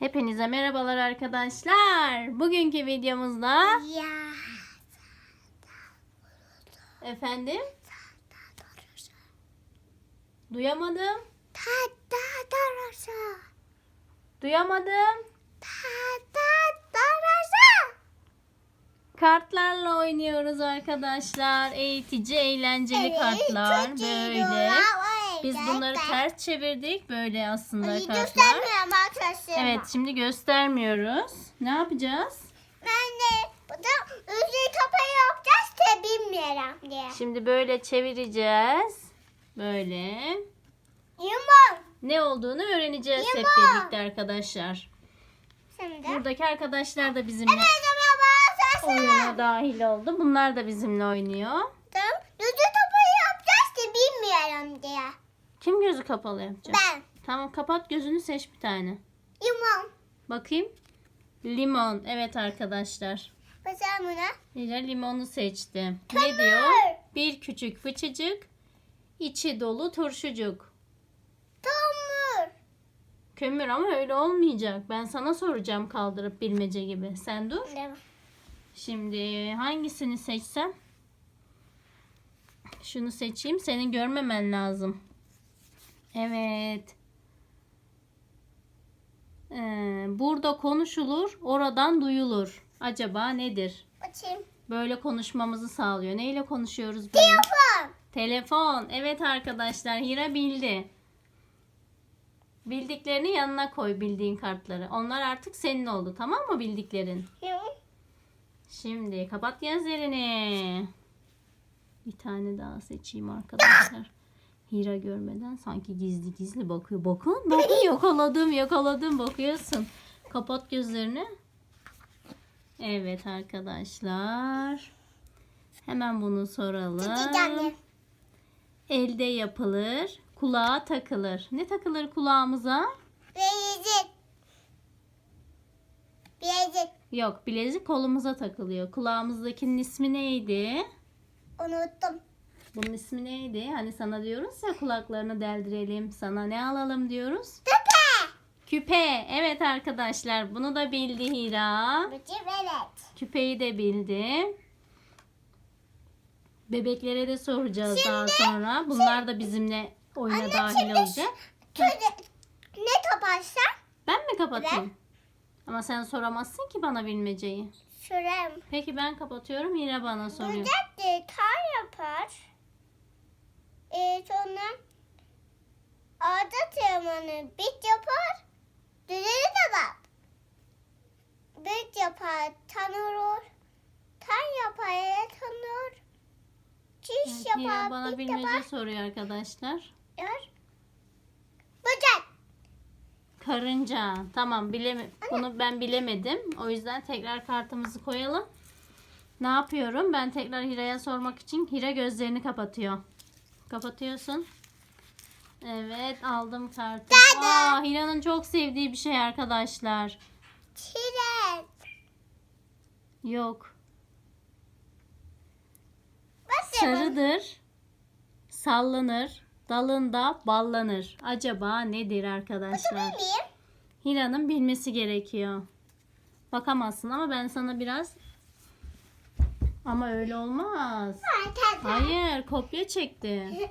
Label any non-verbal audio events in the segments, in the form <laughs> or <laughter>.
Hepinize merhabalar arkadaşlar. Bugünkü videomuzda Ya. efendim duyamadım. Duyamadım. Kartlarla oynuyoruz arkadaşlar. Eğitici, eğlenceli kartlar böyle. Biz bunları ters çevirdik böyle aslında kartlar. Göstermiyorum arkadaşlar. Evet, şimdi göstermiyoruz. Ne yapacağız? Ben de burada üzeri kapıyı yapacağız da bilmiyorum diye. Şimdi böyle çevireceğiz. Böyle. Yumur. Ne olduğunu öğreneceğiz hep birlikte arkadaşlar. Şimdi. Buradaki arkadaşlar da bizimle Evet ama sen oyuna dahil oldu. Bunlar da bizimle oynuyor. Tamam. Üzeri kapıyı yapacağız da bilmiyorum diye. Kim gözü kapalı yapacak? Ben. Tamam kapat gözünü seç bir tane. Yumur. Bakayım. Limon. Evet arkadaşlar. Mesela buna. Lila limonu seçti. Ne Kömür. diyor? Bir küçük fıçıcık, içi dolu turşucuk. Tomur. Kömür ama öyle olmayacak. Ben sana soracağım kaldırıp bilmece gibi. Sen dur. Şimdi hangisini seçsem? Şunu seçeyim. Senin görmemen lazım. Evet. Ee, burada konuşulur, oradan duyulur. Acaba nedir? Açayım. Böyle konuşmamızı sağlıyor. Neyle konuşuyoruz böyle? Telefon. Telefon. Evet arkadaşlar Hira bildi. Bildiklerini yanına koy bildiğin kartları. Onlar artık senin oldu tamam mı bildiklerin? Şimdi kapat gözlerini. Bir tane daha seçeyim arkadaşlar. Hira görmeden sanki gizli gizli bakıyor. Bakın bakın yakaladım yakaladım bakıyorsun. Kapat gözlerini. Evet arkadaşlar. Hemen bunu soralım. Elde yapılır, kulağa takılır. Ne takılır kulağımıza? Bilezik. Bilezik. Yok, bilezik kolumuza takılıyor. Kulağımızdakinin ismi neydi? Unuttum. Bunun ismi neydi? Hani sana diyoruz ya kulaklarını deldirelim. Sana ne alalım diyoruz? Tepe. Küpe. Evet arkadaşlar bunu da bildi Hira. Velet. Küpeyi de bildi. Bebeklere de soracağız daha sonra. Bunlar da bizimle oyuna Anne, dahil şimdi olacak. Şöyle ne taparsan Ben mi kapatayım? Ama sen soramazsın ki bana bilmeceyi. şuraya Peki ben kapatıyorum Hira bana soruyor. Burada detay yapar. Ee, sonra ağda tırmanır. Bit yapar. Düzeni de var. Bit yapar. Tanır. Tan yapar. ele Tanır. Çiş Evet, yapar. Bana bit bilmece yapar. soruyor arkadaşlar. Yer. Böcek. Karınca. Tamam bileme bunu ben bilemedim. O yüzden tekrar kartımızı koyalım. Ne yapıyorum? Ben tekrar Hira'ya sormak için Hira gözlerini kapatıyor. Kapatıyorsun. Evet aldım kartı. Aa, Hira'nın çok sevdiği bir şey arkadaşlar. Çilek. Yok. Bak Sarıdır. Sallanır. Dalında ballanır. Acaba nedir arkadaşlar? Hira'nın bilmesi gerekiyor. Bakamazsın ama ben sana biraz ama öyle olmaz. Hayır, kopya çekti. <laughs>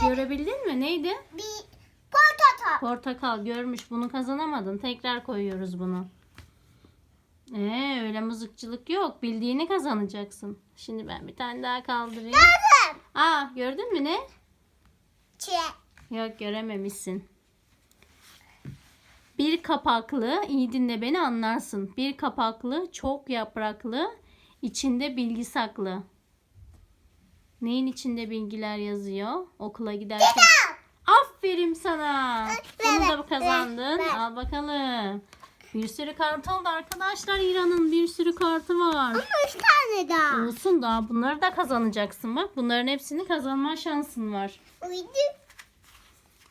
Görebildin mi? Neydi? Bir portakal. Portakal görmüş. Bunu kazanamadın. Tekrar koyuyoruz bunu. Ee, öyle mızıkçılık yok. Bildiğini kazanacaksın. Şimdi ben bir tane daha kaldırayım. Gördüm. Aa, gördün mü ne? Çilek. Yok görememişsin. Bir kapaklı, iyi dinle beni anlarsın. Bir kapaklı, çok yapraklı, içinde bilgi saklı. Neyin içinde bilgiler yazıyor? Okula giderken. Aferin sana. Bunu da kazandın. Al bakalım. Bir sürü kart oldu arkadaşlar. İran'ın bir sürü kartı var. Üç tane daha. Olsun daha bunları da kazanacaksın bak. Bunların hepsini kazanma şansın var. Uydu.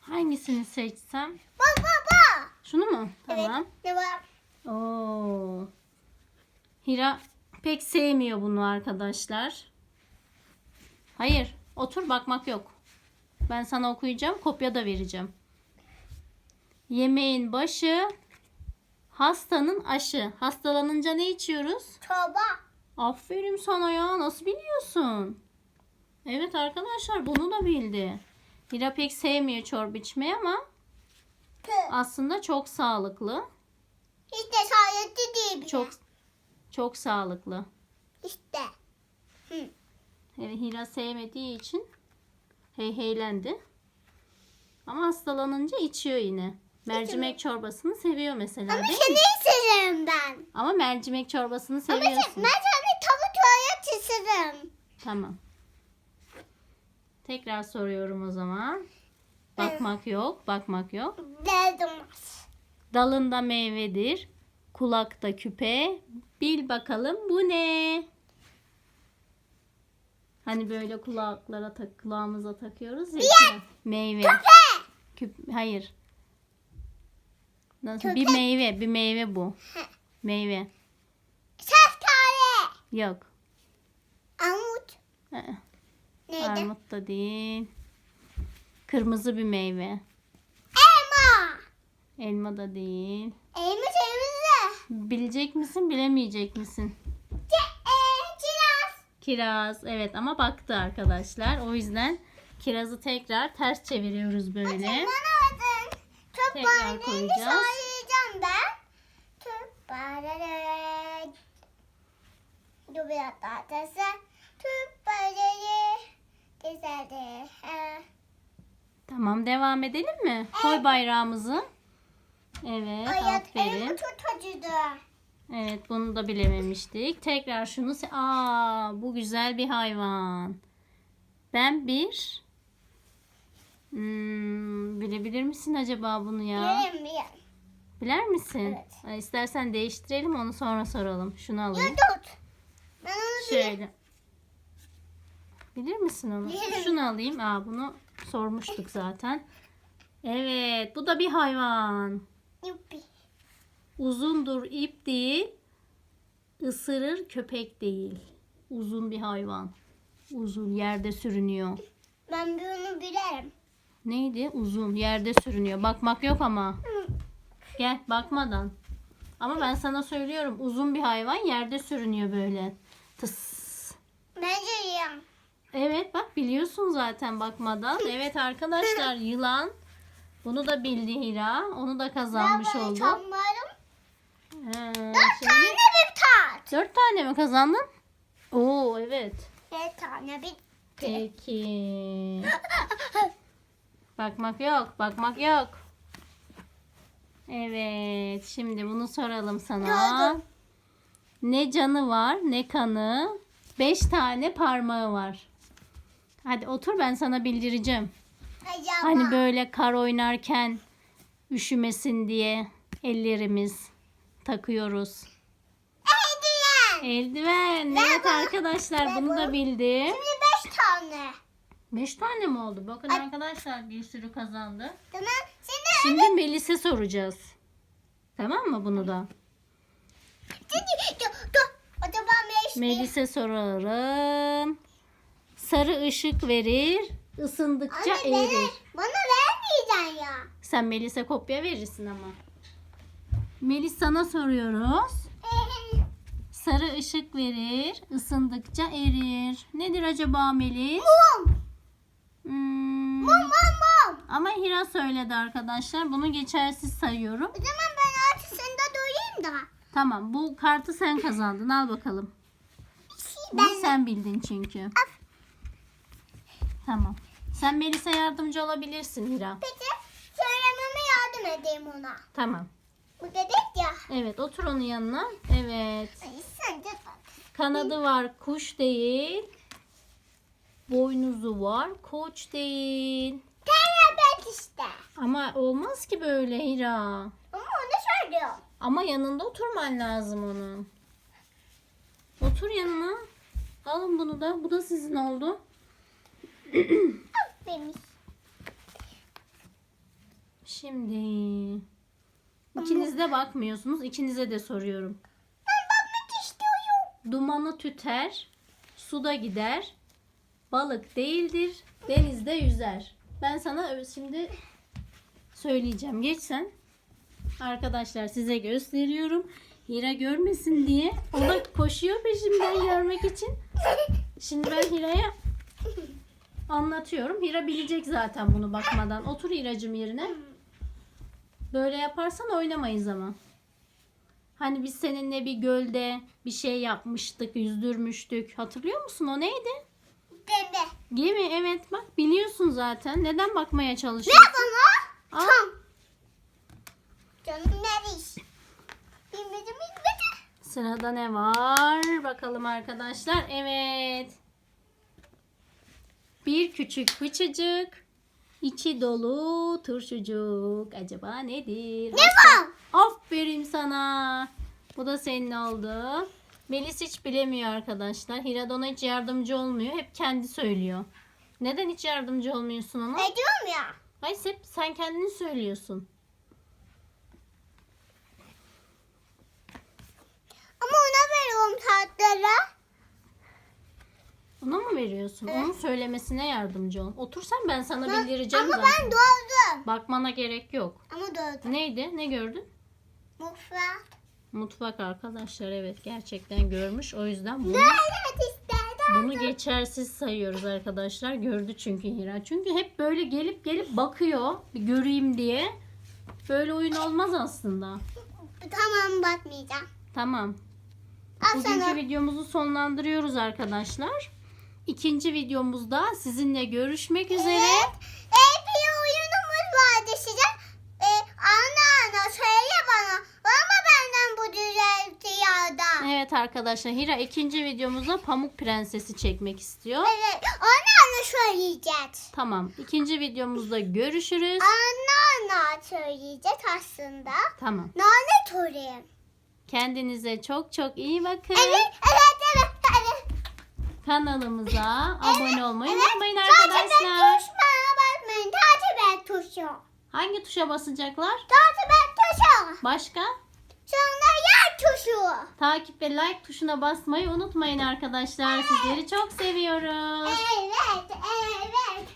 Hangisini seçsem? Bak bak bak. Şunu mu? Evet. Tamam. Ne var? Oo. Hira pek sevmiyor bunu arkadaşlar. Hayır, otur bakmak yok. Ben sana okuyacağım, kopya da vereceğim. Yemeğin başı Hastanın aşı. Hastalanınca ne içiyoruz? Çorba. Aferin sana ya. Nasıl biliyorsun? Evet arkadaşlar bunu da bildi. Hira pek sevmiyor çorba içmeyi ama aslında çok sağlıklı. Hiç de sağlıklı değil bile. Çok çok sağlıklı. İşte. Hı. Evet, Hira sevmediği için hey heylendi. Ama hastalanınca içiyor yine. Mercimek çorbasını seviyor mesela Ama değil seni mi? isterim ben. Ama mercimek çorbasını Ama sen, ben seviyorsun. seni tavuk tuvalet isterim. Tamam. Tekrar soruyorum o zaman. Bakmak yok, bakmak yok. Dedim. Dalında meyvedir, kulakta küpe. Bil bakalım bu ne? Hani böyle kulaklara tak, kulağımıza takıyoruz ya. küpe. Meyve. Küp, hayır. Nasıl? Bir Köpek. meyve, bir meyve bu. Meyve. Şeftali. Yok. Armut. Neydi? Armut da değil. Kırmızı bir meyve. Elma. Elma da değil. Elma temizle. Bilecek misin, bilemeyecek misin? E, kiraz. Kiraz. Evet ama baktı arkadaşlar. O yüzden kirazı tekrar ters çeviriyoruz böyle. Tüp Tekrar bardağı koyacağız. söyleyeceğim ben. Dur biraz daha. Güzeldi. Ha. Tamam devam edelim mi? Koy bayrağımızı. Evet elma aferin. çok acıdı. Evet bunu da bilememiştik. Tekrar şunu Aa bu güzel bir hayvan. Ben bir Hmm, bilebilir misin acaba bunu ya? Yerim yerim. Biler misin? Evet. Ay, İstersen değiştirelim onu sonra soralım. Şunu Ya alayım. tut. Ben onu bilirim. Şöyle. Bilir misin onu? Bilirim. Şunu alayım. Aa bunu sormuştuk zaten. Evet, bu da bir hayvan. Yuppi. Uzundur, ip değil. Isırır, köpek değil. Uzun bir hayvan. Uzun, yerde sürünüyor. Ben bunu bilirim. Neydi? Uzun, yerde sürünüyor. Bakmak yok ama. Gel, bakmadan. Ama ben sana söylüyorum. Uzun bir hayvan yerde sürünüyor böyle. Tıs. Bence yiyorum. Evet bak biliyorsun zaten bakmadan. Evet arkadaşlar yılan. Bunu da bildi Hira. Onu da kazanmış ben oldu. Ee, Dört şimdi tane bir tat. dört tane mi kazandın? Oo evet. Bir tane bir Peki. <laughs> Bakmak yok. Bakmak yok. Evet. Şimdi bunu soralım sana. Ne canı var ne kanı. Beş tane parmağı var. Hadi otur ben sana bildireceğim. Acaba. Hani böyle kar oynarken üşümesin diye ellerimiz takıyoruz. Hediye. Eldiven. Ben Evet bunu- arkadaşlar ben bunu da bunu- bildi. Şimdi beş tane. Beş tane mi oldu? Bakın arkadaşlar bir sürü kazandı. Tamam. Şimdi, Şimdi Melis'e soracağız. Tamam mı bunu da? Melis'e sorarım. Sarı ışık verir, ısındıkça Anne erir. bana vermeyeceksin ya. Sen Melis'e kopya verirsin ama. Melis sana soruyoruz. <laughs> Sarı ışık verir, ısındıkça erir. Nedir acaba Melis? Mum. Hmm, Mum mum mum. ama Hira söyledi arkadaşlar. Bunu geçersiz sayıyorum. O zaman ben artık sende durayım da. Tamam bu kartı sen kazandın. Al bakalım. Bunu Ben sen bildin çünkü. Tamam. Sen Melis'e yardımcı olabilirsin Hira. Peki söylememe yardım edeyim ona. Tamam. Bu dedik ya. Evet otur onun yanına. Evet. Ay sen de bak. Kanadı var kuş değil. Boynuzu var koç değil. Kelebek işte. Ama olmaz ki böyle Hira. Ama onu söylüyor. Ama yanında oturman lazım onun. Otur yanına. Alın bunu da. Bu da sizin oldu. Şimdi ikiniz de bakmıyorsunuz. İkinize de soruyorum. Ben bakmak istiyorum. Dumanı tüter, suda gider, balık değildir, denizde yüzer. Ben sana şimdi söyleyeceğim. Geç sen. Arkadaşlar size gösteriyorum. Hira görmesin diye. O da koşuyor peşimden görmek için. Şimdi ben Hira'ya anlatıyorum. Hira bilecek zaten bunu bakmadan. Otur Hiracım yerine. Böyle yaparsan oynamayız ama. Hani biz seninle bir gölde bir şey yapmıştık, yüzdürmüştük. Hatırlıyor musun? O neydi? Bebe. Gemi evet bak biliyorsun zaten. Neden bakmaya Ne çalışıyorsun? bana? Aa, Tam. Canım neresi? Bilmedim bilmedim. Sırada ne var? Bakalım arkadaşlar. Evet. Bir küçük fıçıcık. içi dolu turşucuk. Acaba nedir? Ne var? Aferin sana. Bu da senin oldu. Melis hiç bilemiyor arkadaşlar. Hiradon'a hiç yardımcı olmuyor. Hep kendi söylüyor. Neden hiç yardımcı olmuyorsun ona? Ediyorum ya. Hayır hep sen kendini söylüyorsun. Ama ona veriyorum tatları. Ona mı veriyorsun? Onun söylemesine yardımcı ol. Otursan ben sana bildireceğim ama zaten. ben doğdum. Bakmana gerek yok. Ama doğdum. Neydi? Ne gördün? Mutfak. Mutfak arkadaşlar evet gerçekten görmüş. O yüzden bunu, Evet işte. bunu geçersiz sayıyoruz arkadaşlar. Gördü çünkü Hira. Çünkü hep böyle gelip gelip bakıyor. Bir göreyim diye. Böyle oyun olmaz aslında. Tamam bakmayacağım. Tamam. Al Bugünkü videomuzu sonlandırıyoruz arkadaşlar. İkinci videomuzda sizinle görüşmek üzere. Evet. Ee, bir oyunumuz vardı size. Ee, anne anne söyle bana. Var mı benden bu düzelti yağda? Evet arkadaşlar Hira ikinci videomuzda Pamuk Prensesi çekmek istiyor. Evet. Anne anne söyleyeceğiz. Tamam. ikinci videomuzda görüşürüz. Anne anne söyleyeceğiz aslında. Tamam. Nane sorayım. Kendinize çok çok iyi bakın. Evet. evet. Kanalımıza abone olmayı unutmayın Takip et arkadaşlar. tuşuna basmayın. Takip et tuşu. Hangi tuşa basacaklar? Takip et tuşu. Başka? Sonra yer tuşu. Takip ve like tuşuna basmayı unutmayın arkadaşlar. Sizleri çok seviyoruz. Evet evet.